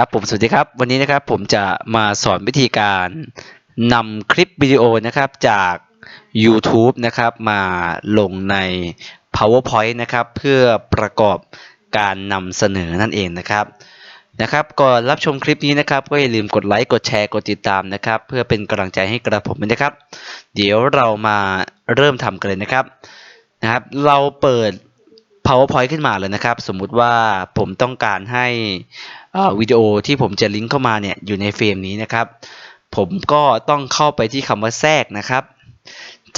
ครับผมสวัสดีครับ วันนี้นะครับผมจะมาสอนวิธีการนำคลิปวิดีโอนะครับจาก YouTube นะครับมาลงใน PowerPoint นะครับเพื่อประกอบการนำเสนอนั่นเองนะครับนะครับก่อนรับชมคลิปนี้นะครับก็อย่าลืมกดไลค์กดแชร์กดติดตามนะครับ เพื่อเป็นกำลังใจให้กระผมนะครับ เดี๋ยวเรามาเริ่มทำกันเลยนะครับนะครับ เราเปิด PowerPoint ขึ้นมาเลยนะครับ สมมุติว่าผมต้องการให้วิดีโอที่ผมจะลิงก์เข้ามาเนี่ยอยู่ในเฟรมนี้นะครับ ผมก็ต้องเข้าไปที่คำว่าแทรกนะครับ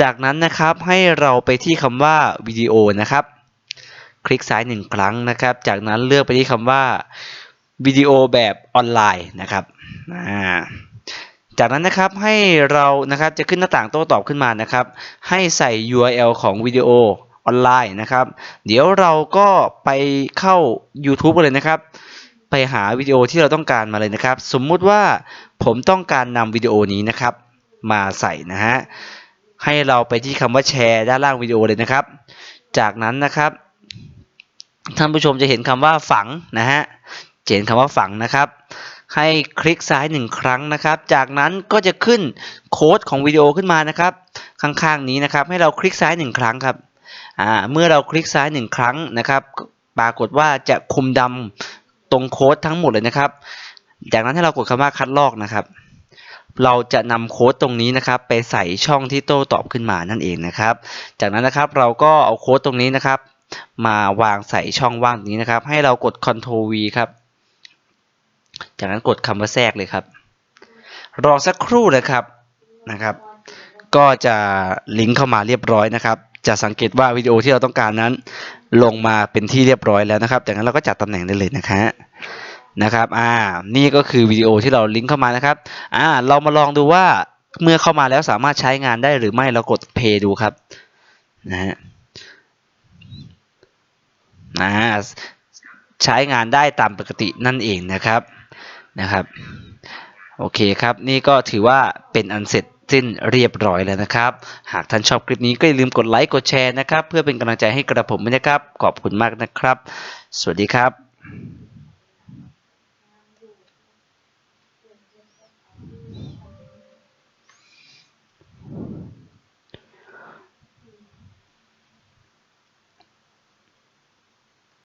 จากนั้นนะครับให้เราไปที่คำว่าวิดีโอนะครับ คลิกซ้ายหนึ่งครั้งนะครับ จากนั้นเลือกไปที่คำว่าวิดีโอแบบออนไลน์นะครับจากนั้นนะครับให้เรานะครับจะขึ้นหน้าต่างโต้ตอบขึ้นมานะครับ ให้ใส่ URL ของวิดีโอ ออนไลน์นะครับ เดี๋ยวเราก็ไปเข้า YouTube กันเลยนะครับ ไปหาวิดีโอที่เราต้องการมาเลยนะครับ สมมุติว่าผมต้องการนำวิดีโอนี้นะครับ มาใส่นะฮะให้เราไปที่คำว่าแชร์ด้านล่างวิดีโอเลยนะครับ จากนั้นนะครับท่านผู้ชมจะเห็นคำว่าฝังนะฮะเห็นคำว่าฝังนะครับ ให้คลิกซ้ายหนึ่งครั้งนะครับ จากนั้นก็จะขึ้นโค้ดของวิดีโอขึ้นมานะครับ ข้างๆนี้นะครับ ให้เราคลิกซ้ายหนึ่งครั้งครับ เมื่อเราคลิกซ้ายหนึ่งครั้งนะครับปรากฏว่าจะคุมดำตรงโค้ดทั้งหมดเลยนะครับ จากนั้นให้เรากดคำว่าคัดลอกนะครับ เราจะนำโค้ดตรงนี้นะครับ ไปใส่ช่องที่โต้ตอบขึ้นมานั่นเองนะครับ จากนั้นนะครับเราก็เอาโค้ดตรงนี้นะครับ มาวางใส่ช่องว่างนี้นะครับ ให้เรากด Ctrl V ครับ จากนั้นกดคำว่าแทรกเลยครับ รอสักครู่นะครับนะครับ ก็จะลิงก์เข้ามาเรียบร้อยนะครับ จะสังเกตว่าวิดีโอที่เราต้องการนั้น ลงมาเป็นที่เรียบร้อยแล้วนะครับจากนั้นเราก็จัดตำแหน่งได้เลยนะฮะนะครับ อ่า นี่ก็คือวิดีโอที่เราลิงก์เข้ามานะครับ อ่า เรามาลองดูว่าเมื่อเข้ามาแล้วสามารถใช้งานได้หรือไม่ เรากด play ดูครับ นะฮะอ่าใช้งานได้ตามปกตินั่นเองนะครับ นะครับ โอเคครับ นี่ก็ถือว่าเป็นอันเสร็จ สิ้นเรียบร้อยแล้วนะครับ หากท่านชอบคลิปนี้ก็อย่าลืมกดไลค์กดแชร์นะครับ เพื่อเป็นกำลังใจให้กระผมนะครับ ขอบคุณมากนะครับ สวัสดีครับ